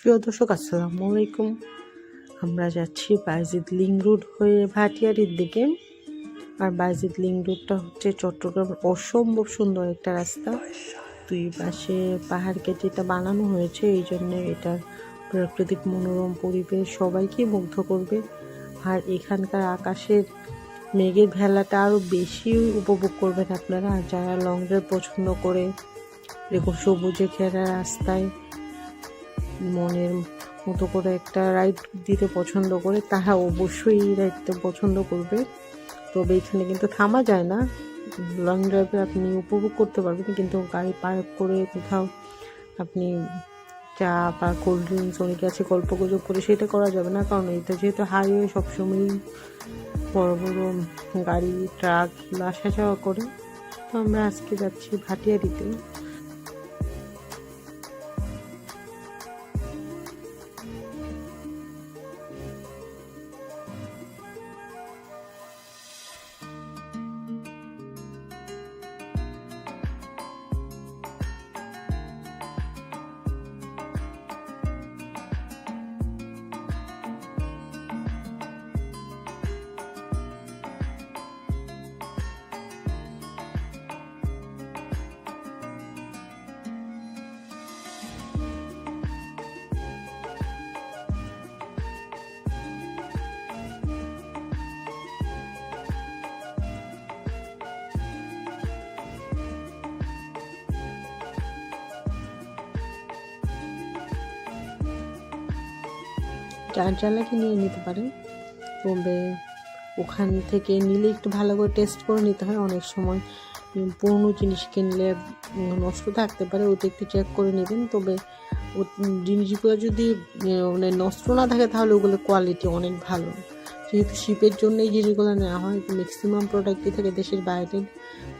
প্রিয় দর্শক, আসসালামু আলাইকুম। আমরা যাচ্ছি বাইজিদ লিং রোড হয়ে ভাটিয়ারির দিকে। আর বাইজিদ লিং রোডটা হচ্ছে চট্টগ্রামের অসম্ভব সুন্দর একটা রাস্তা। দুই পাশে পাহাড় কেটে এটা বানানো হয়েছে, এই জন্য এটার প্রাকৃতিক মনোরম পরিবেশ সবাইকে মুগ্ধ করবে। আর এখানকার আকাশের মেঘের ভেলাটা আরও বেশি উপভোগ করবেন আপনারা, যারা লং ড্রাইভ পছন্দ করে, এরকম সবুজে ঘেরা রাস্তায়। মনের মতো করে একটা রাইড দিতে পছন্দ করে তারা অবশ্যই এই পছন্দ করবে। তবে এখানে কিন্তু থামা যায় না। লং ড্রাইভে আপনি উপভোগ করতে পারবেন, কিন্তু গাড়ি পার্ক করে কোথাও আপনি চা বা কোল্ড ড্রিঙ্কস অনেকে আছে গল্প গুজব করে সেটা করা যাবে না, কারণ এটা যেহেতু হাইওয়ে সবসময়ই বড় বড় গাড়ি ট্রাক আসা যাওয়া করে। তো আমরা আজকে যাচ্ছি ভাটিয়ারিতে। চার্জার লাগিয়ে নিয়ে নিতে পারেন তবে ওখান থেকে নিলে একটু ভালো করে টেস্ট করে নিতে হয়। অনেক সময় পুরনো জিনিস কিনলে নষ্ট থাকতে পারে, ওটা একটু চেক করে নেবেন। তবে, ও- জিনিসগুলো যদি মানে নষ্ট না থাকে, তাহলে ওগুলো কোয়ালিটি অনেক ভালো। যেহেতু শিপের জন্য এই জিনিসগুলো নেওয়া হয় ম্যাক্সিমাম প্রোডাক্টই থাকে দেশের বাইরে।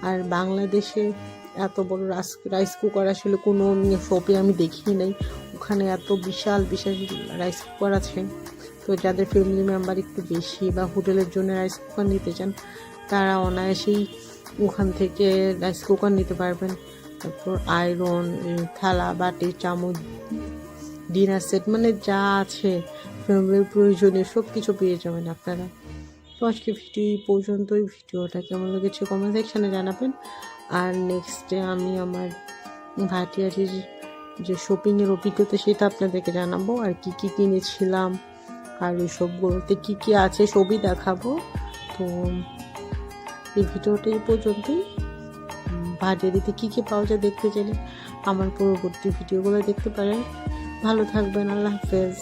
আর বাংলাদেশে এত বড় রাইস রাইস কুকার আসলে কোনো শপে আমি দেখি নাই ওখানে এত বিশাল বিশাল রাইস কুকার আছে। তো যাদের ফ্যামিলি মেম্বার একটু বেশি বা হোটেলের জন্য রাইস কুকার নিতে চান, তারা অনায়াসেই ওখান থেকে রাইস কুকার নিতে পারবেন। তারপর আয়রন থালা, বাটি, চামচ ডিনার সেট মানে যা আছে ফ্যামিলির প্রয়োজনীয় সব কিছু পেয়ে যাবেন আপনারা। তো আজকে ভিডিও এই পর্যন্তই। ভিডিওটা কেমন লেগেছে কমেন্ট সেকশানে জানাবেন। আর নেক্সটে আমি আমার ভাটিয়ারির যে শপিংয়ের অভিজ্ঞতা সেটা আপনাদেরকে জানাব, আর কি কি কিনেছিলাম, আর ওই সবগুলোতে কী কী আছে সবই দেখাবো। তো এই ভিডিওটা এই পর্যন্তই। বাজারিতে কী কী পাওয়া যায় দেখতে চাইলে আমার পরবর্তী ভিডিওগুলো দেখতে পারেন। ভালো থাকবেন, আল্লাহ হাফেজ।